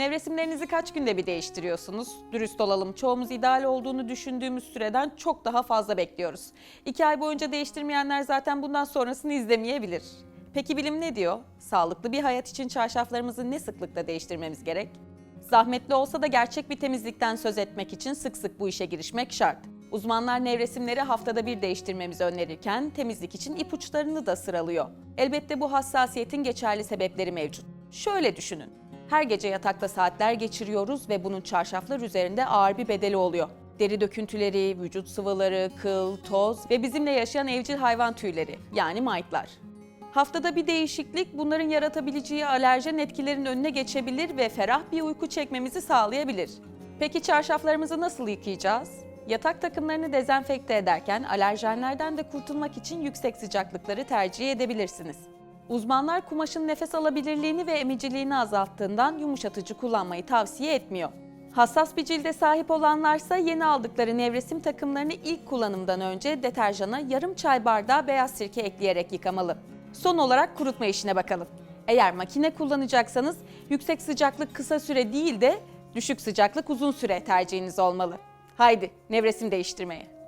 Nevresimlerinizi kaç günde bir değiştiriyorsunuz? Dürüst olalım, çoğumuz ideal olduğunu düşündüğümüz süreden çok daha fazla bekliyoruz. İki ay boyunca değiştirmeyenler zaten bundan sonrasını izlemeyebilir. Peki bilim ne diyor? Sağlıklı bir hayat için çarşaflarımızı ne sıklıkla değiştirmemiz gerek? Zahmetli olsa da gerçek bir temizlikten söz etmek için sık sık bu işe girişmek şart. Uzmanlar nevresimleri haftada bir değiştirmemizi önerirken temizlik için ipuçlarını da sıralıyor. Elbette bu hassasiyetin geçerli sebepleri mevcut. Şöyle düşünün. Her gece yatakta saatler geçiriyoruz ve bunun çarşaflar üzerinde ağır bir bedeli oluyor. Deri döküntüleri, vücut sıvıları, kıl, toz ve bizimle yaşayan evcil hayvan tüyleri yani mite Haftada bir değişiklik bunların yaratabileceği alerjen etkilerin önüne geçebilir ve ferah bir uyku çekmemizi sağlayabilir. Peki çarşaflarımızı nasıl yıkayacağız? Yatak takımlarını dezenfekte ederken alerjenlerden de kurtulmak için yüksek sıcaklıkları tercih edebilirsiniz. Uzmanlar kumaşın nefes alabilirliğini ve emiciliğini azalttığından yumuşatıcı kullanmayı tavsiye etmiyor. Hassas bir cilde sahip olanlarsa yeni aldıkları nevresim takımlarını ilk kullanımdan önce deterjana yarım çay bardağı beyaz sirke ekleyerek yıkamalı. Son olarak kurutma işine bakalım. Eğer makine kullanacaksanız yüksek sıcaklık kısa süre değil de düşük sıcaklık uzun süre tercihiniz olmalı. Haydi nevresim değiştirmeye.